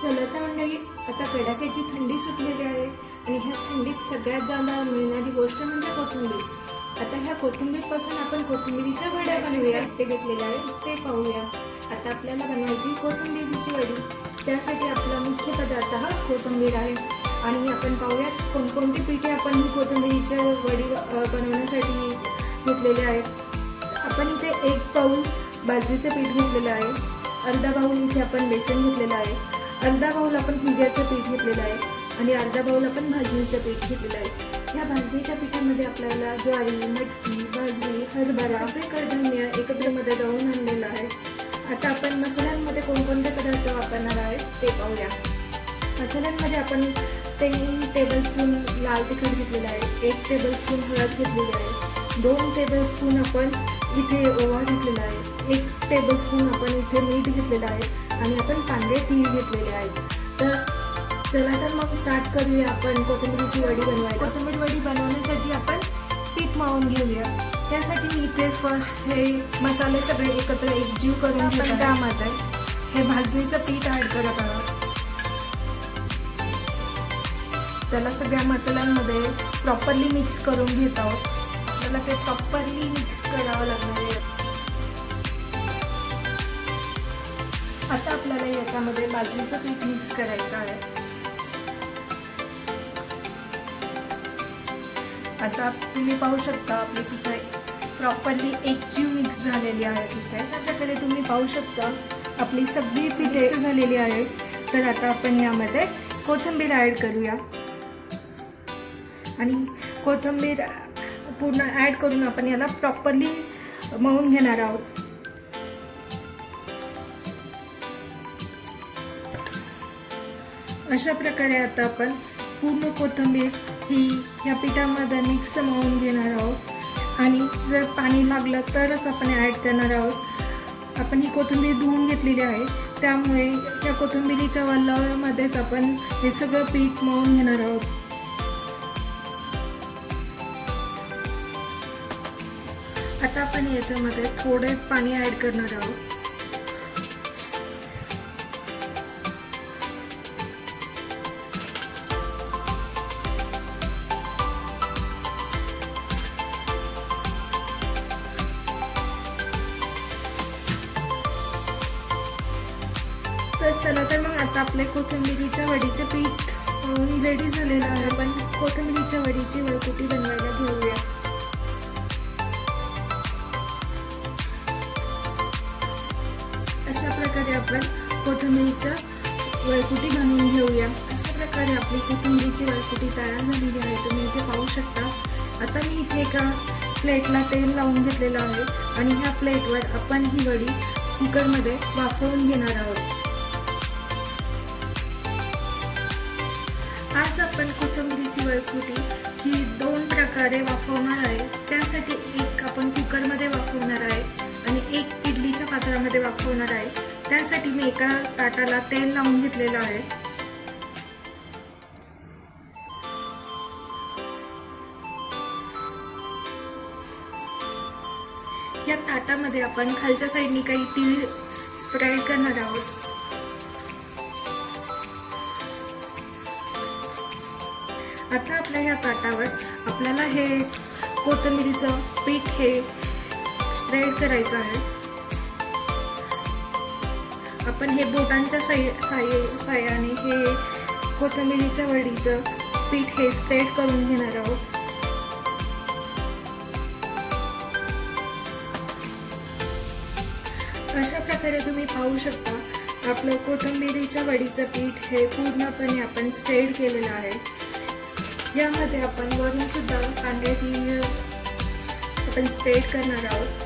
चला तर मंडळी आता कडाक्याची थंडी सुटलेली आहे आणि ह्या थंडीत सगळ्यात जादा मिळणारी गोष्ट म्हणजे कोथिंबीर. आता ह्या कोथिंबीरपासून आपण कोथिंबीरीच्या वड्या बनवूया. ते घेतलेले आहे ते पाहूया. आता आपल्याला बनवायची कोथिंबीरीची वडी. त्यासाठी आपला मुख्य पदार्थ हा कोथिंबीर आहे. आणि आपण पाहूया कोणकोणती पिठे आपण ही कोथिंबीरीच्या वडी बनवण्यासाठी घेतलेले आहेत आपण इथे एक पाऊल बाजरीचं पीठ घेतलेलं आहे. अर्धा बाऊल इथे आपण बेसन घेतलेलं आहे. अर्धा बाऊल आपण हिग्याचं पीठ घेतलेलं आहे आणि अर्धा बाऊल आपण भाजणीचं पीठ घेतलेलं आहे. ह्या भाजणीच्या पिठामध्ये आपल्याला ज्वारी मटकी भाजी हरभरा सगळे कडधान्य एकत्रमध्ये दळून आणलेलं आहे. आता आपण मसाल्यांमध्ये कोणकोणते पदार्थ वापरणार आहे ते पाहूया. मसाल्यांमध्ये आपण तीन टेबलस्पून लाल तिखट घेतलेलं आहे एक टेबलस्पून हळद घेतलेली आहे दोन टेबलस्पून आपण इथे ओवा घेतलेला आहे एक टेबलस्पून आपण इथे मीठ घेतलेलं आहे. आणि आपण पांढरे तीळ घेतलेले आहेत. तर चला तर मग स्टार्ट करूया आपण कोथिंबीरीची वडी बनवायला. कोथिंबीर वडी बनवण्यासाठी आपण पीठ मळून घेऊया. त्यासाठी मी इथे फर्स्ट हे मसाले सगळे एकत्र एकजीव करून आपण त्यामध्ये हे भाजणीचं पीठ ॲड करत आहोत. त्याला सगळ्या मसाल्यांमध्ये प्रॉपरली मिक्स करून घेत आहोत. त्याला ते प्रॉपरली मिक्स करावं लागणार आहे. आता आपल्याला याच्यामध्ये बाजरीचं पीठ मिक्स करायचं आहे. आता तुम्ही पाहू शकता आपली पिठं प्रॉपरली एकजीव मिक्स झालेली आहे तिथे अशा प्रकारे तुम्ही पाहू शकता आपली सगळी पिठे झालेली आहे तर आता आपण यामध्ये कोथिंबीर ॲड करूया. आणि कोथिंबीर पूर्ण ॲड करून आपण याला प्रॉपरली मळून घेणार आहोत. अशा प्रकारे आता आपण पूर्ण कोथिंबीर ही या पिठामध्ये मिक्स मळून घेणार आहोत. आणि जर पाणी लागलं तरच आपण ॲड करणार आहोत. आपण ही कोथिंबीर धुवून घेतलेली आहे. त्यामुळे या कोथिंबिरीच्या वल्लावरमध्येच आपण हे सगळं पीठ मळून घेणार आहोत. आता आपण याच्यामध्ये थोडे पाणी ॲड करणार आहोत. चला तर मग आता आपले कोथिंबिरीच्या वडीचे पीठ रेडी झालेलं आहे. पण कोथिंबिरीच्या वडीची वळकुटी बनवायला घेऊया. अशा प्रकारे आपण कोथिंबिरीच्या वळकुटी बनवून घेऊया. अशा प्रकारे आपली कोथिंबिरीची वळकुटी तयार झालेली आहे. तुम्ही इथे पाहू शकता. आता मी इथे एका प्लेटला तेल लावून घेतलेलं आहे. आणि ह्या प्लेटवर आपण ही वडी कुकरमध्ये वाफवून घेणार आहोत. आज आपण कोथिंबीरीची वळकुटी ही दोन प्रकारे वाफवणार आहे. त्यासाठी एक आपण कुकरमध्ये वाफवणार आहे आणि एक इडलीच्या पात्रामध्ये वाफवणार आहे. त्यासाठी मी एका ताटाला तेल लावून घेतलेलं आहे. या ताटामध्ये आपण खालच्या साईडनी काही तीळ फ्राय करणार आहोत. आता आपल्या ह्या ताटावर आपल्याला हे कोथिंबिरीचं पीठ हे स्प्रेड करायचं आहे. आपण हे बोटांच्या साई साय साह्याने हे कोथिंबिरीच्या वडीचं पीठ हे स्प्रेड करून घेणार आहोत. अशा प्रकारे तुम्ही पाहू शकता आपलं कोथिंबिरीच्या वडीचं पीठ हे पूर्णपणे आपण स्प्रेड केलेलं आहे. यामध्ये आपण वरून सुद्धा कांदे आपण स्प्रेड करणार आहोत.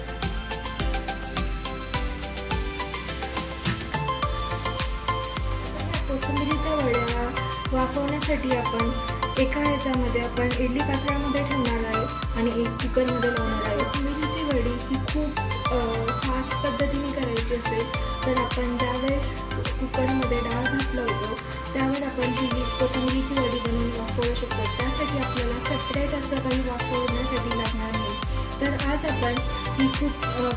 कोथिंबिरीच्या वड्या वाफवण्यासाठी आपण एका ह्याच्यामध्ये आपण इडली पात्रामध्ये ठेवणार आहे आणि एक कुकरमध्ये लावणार आहे कोथिंबिरीची वडी ही खूप फास्ट पद्धतीने करायची असेल तर आपण ज्यावेळेस कुकरमध्ये डाळ घातलं होतो त्यावर आपण ही कोथिंबिरीची वडी शकतो. त्यासाठी आपल्याला सेपरेट असं काही वाफवण्यासाठी लागणार नाही. तर आज आपण ही खूप अ,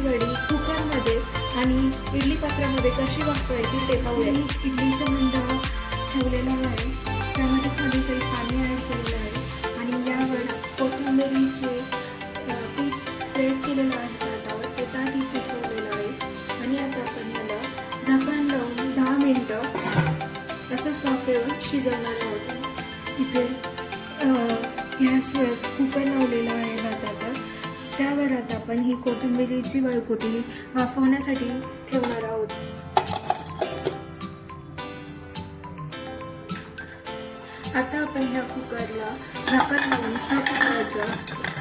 वडी कुकरमध्ये आणि इडली पात्रामध्ये कशी वापरायची ते पाहूया. मी इडलीचा मंडा ठेवलेला आहे. गॅसवर कुकर लावलेला आहे भाताचा त्यावर आता आपण ही कोथिंबिरीची वळकुटी वाफवण्यासाठी ठेवणार आहोत. आता आपण ह्या कुकरला झाकण लावून ह्या कुकरच्या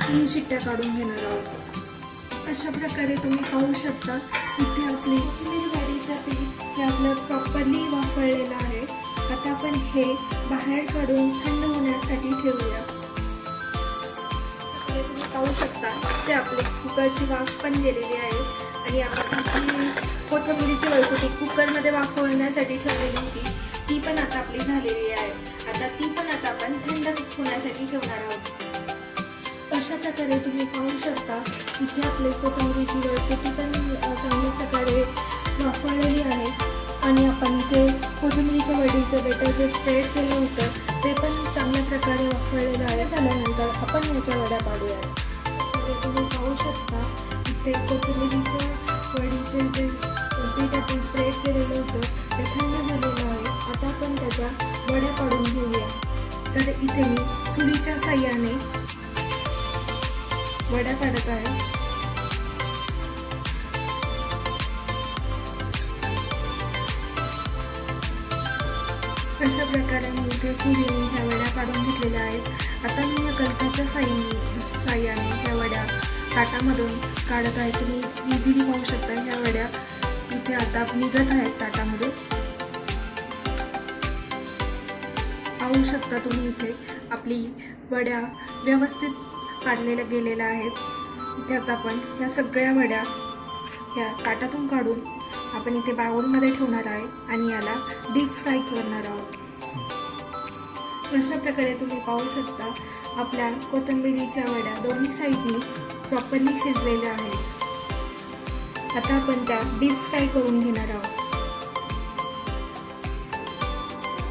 तीन शिट्ट्या काढून घेणार आहोत. अशा प्रकारे तुम्ही पाहू शकता इथे आपली कोथिंबीर पीठ हे आपलं प्रॉपरली वापरलेलं आहे. आता आपण हे बाहेर काढून थंड होण्यासाठी ठेवूया. पाहू शकता. ते आपले कुकरची वाफ पण गेलेली आहे. आणि आपण आपली कोथिंबिरीची वळकुटी कुकरमध्ये वाफवण्यासाठी ठेवलेली होती. ती पण आता आपली झालेली आहे. आता ती पण आता आपण थंड होण्यासाठी ठेवणार आहोत. अशा प्रकारे तुम्ही पाहू शकता इथे आपली कोथिंबिरीची वळकुटी पण चांगल्या प्रकारे वाफवलेली आहे. आणि आपण इथे कोथिंबिरीच्या वडीचं बेटर जे स्प्रेड केलं होतं ते पण चांगल्या प्रकारे वापरलेलं आहे. त्यानंतर आपण याच्या वड्या पाडूया तुम्ही पाहू शकता. ते कोथिंबिरीच्या वडीचे जे पीठ आपण स्प्रेड केलेलं होतं ते थंड झालेलं आहे. आता आपण त्याच्या वड्या काढून घेऊया. तर इथे मी सुरीच्या साह्याने वड्या काढत आहे. अशा प्रकारे मी इथे सुरीने ह्या वड्या काढून घेतलेल्या आहेत? आता मी या कलताच्या साईने साह्याने ह्या वड्या ताटामधून काढत आहे. तुम्ही इझिली पाहू शकता ह्या वड्या इथे आता निघत आहेत ताटामध्ये. पाहू शकता तुम्ही इथे आपली वड्या व्यवस्थित काढलेल्या गेलेल्या आहेत. इथे आता आपण ह्या सगळ्या वड्या ह्या ताटातून काढून आपण इथे बाउलमध्ये ठेवणार आहे आणि याला डीप फ्राय करणार आहोत. अशा प्रकारे तुम्ही पाहू शकता आपल्या कोथिंबिरीच्या वड्या दोन्ही साईडनी प्रॉपरली शिजलेल्या आहेत. आता आपण त्या डीप फ्राय करून घेणार आहोत.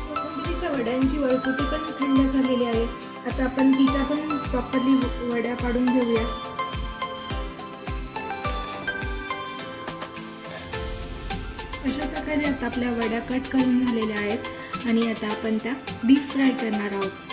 कोथिंबिरीच्या वड्यांची वळकुटी पण थंड झालेली आहे. आता आपण तिच्या पण प्रॉपरली वड्या पाडून घेऊया प्रकारे आता आपल्या वड्या कट करून झालेल्या आहेत आणि आता आपण त्या डीप फ्राय करणार आहोत.